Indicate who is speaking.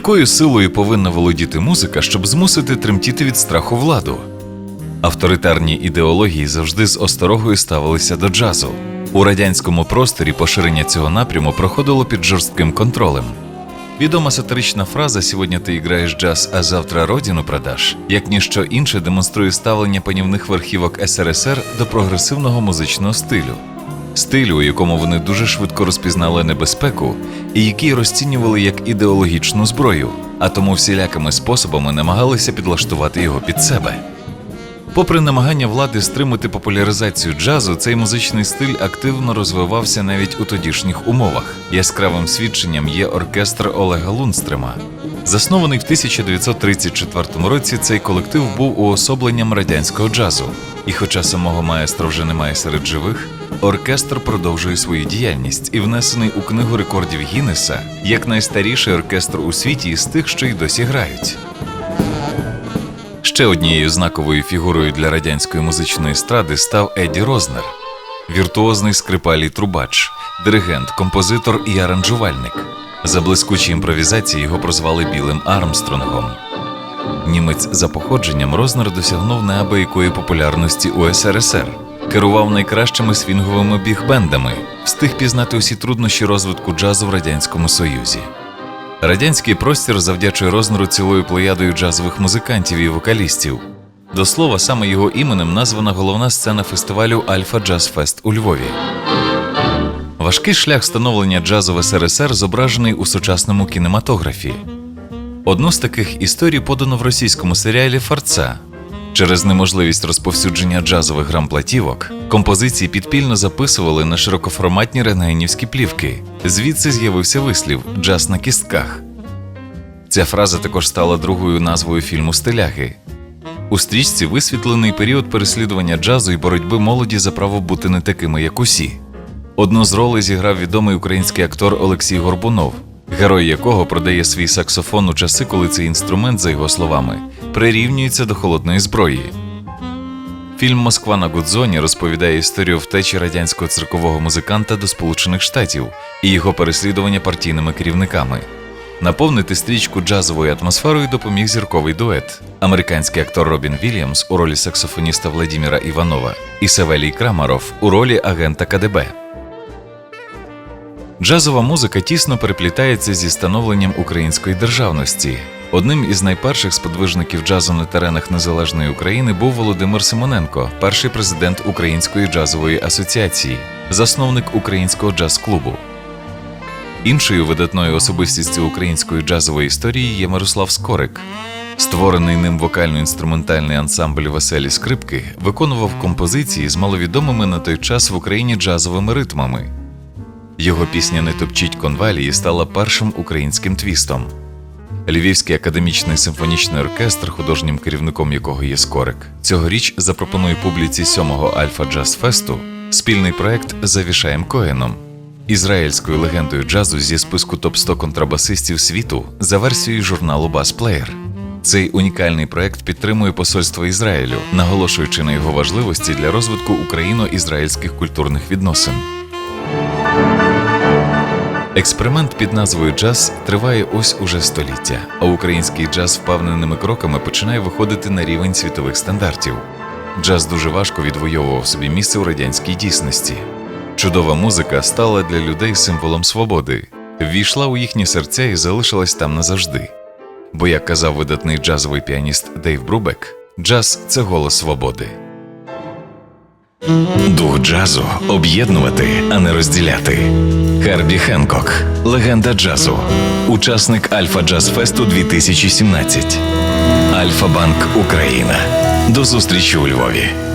Speaker 1: Якою силою повинна володіти музика, щоб змусити тремтіти від страху владу? Авторитарні ідеології завжди з осторогою ставилися до джазу. У радянському просторі поширення цього напряму проходило під жорстким контролем. Відома сатирична фраза Сьогодні ти граєш джаз, а завтра родину продаш, як ніщо інше демонструє ставлення панівних верхівок СРСР до прогресивного музичного стилю, стилю, у якому вони дуже швидко розпізнали небезпеку і який розцінювали як ідеологічну зброю, а тому всілякими способами намагалися підлаштувати його під себе. Попри намагання влади стримати популяризацію джазу, цей музичний стиль активно розвивався навіть у тодішніх умовах. Яскравим свідченням є оркестр Олега Лунстрема. Заснований в 1934 році, цей колектив був уособленням радянського джазу. І хоча самого маестро вже немає серед живих, оркестр продовжує свою діяльність і внесений у книгу рекордів Гіннеса як найстаріший оркестр у світі із тих, що й досі грають. Ще однією знаковою фігурою для радянської музичної естради став Еді Рознер, віртуозний скрипаль і трубач, диригент, композитор і аранжувальник. За блискучі імпровізації його прозвали Білим Армстронгом. Німець за походженням Рознер досягнув неабиякої популярності у СРСР, керував найкращими свінговими бігбендами, встиг пізнати усі труднощі розвитку джазу в Радянському Союзі. Радянський простір завдячує Рознеру цілою плеядою джазових музикантів і вокалістів. До слова, саме його іменем названа головна сцена фестивалю Альфа Джаз Фест у Львові. Важкий шлях становлення джазу в СРСР зображений у сучасному кінематографі. Одну з таких історій подано в російському серіалі Фарца. Через неможливість розповсюдження джазових грамплатівок композиції підпільно записували на широкоформатні рентгенівські плівки. Звідси з'явився вислів джаз на кістках. Ця фраза також стала другою назвою фільму Стиляги. У стрічці висвітлений період переслідування джазу і боротьби молоді за право бути не такими, як усі. Одну з ролей зіграв відомий український актор Олексій Горбунов, герой якого продає свій саксофон у часи, коли цей інструмент, за його словами, прирівнюється до холодної зброї. Фільм Москва на Гудзоні розповідає історію втечі радянського циркового музиканта до Сполучених Штатів і його переслідування партійними керівниками. Наповнити стрічку джазовою атмосферою допоміг зірковий дует. Американський актор Робін Вільямс у ролі саксофоніста Владіміра Іванова і Савелій Крамаров у ролі агента КДБ. Джазова музика тісно переплітається зі становленням української державності. Одним із найперших сподвижників джазу на теренах незалежної України був Володимир Симоненко, перший президент Української джазової асоціації, засновник українського джаз-клубу. Іншою видатною особистістю української джазової історії є Мирослав Скорик. Створений ним вокально-інструментальний ансамбль Веселі скрипки виконував композиції з маловідомими на той час в Україні джазовими ритмами. Його пісня Не топчіть конвалії стала першим українським твістом. Львівський академічний симфонічний оркестр, художнім керівником якого є Скорик, цьогоріч запропонує публіці сьомого Альфа Джаз Фесту спільний проект Завішаєм Коеном, ізраїльською легендою джазу зі списку топ-100 контрабасистів світу за версією журналу Player. Цей унікальний проект підтримує посольство Ізраїлю, наголошуючи на його важливості для розвитку україно-ізраїльських культурних відносин. Експеримент під назвою джаз триває ось уже століття, а український джаз впевненими кроками починає виходити на рівень світових стандартів. Джаз дуже важко відвоював собі місце у радянській дійсності. Чудова музика стала для людей символом свободи, ввійшла у їхні серця і залишилась там назавжди. Бо, як казав видатний джазовий піаніст Дейв Брубек, джаз це голос свободи.
Speaker 2: Дух джазу об'єднувати, а не розділяти. Хербі Хенкок, легенда джазу, учасник Альфа Джаз Фесту 2017. Альфа Банк Україна. До зустрічі у Львові.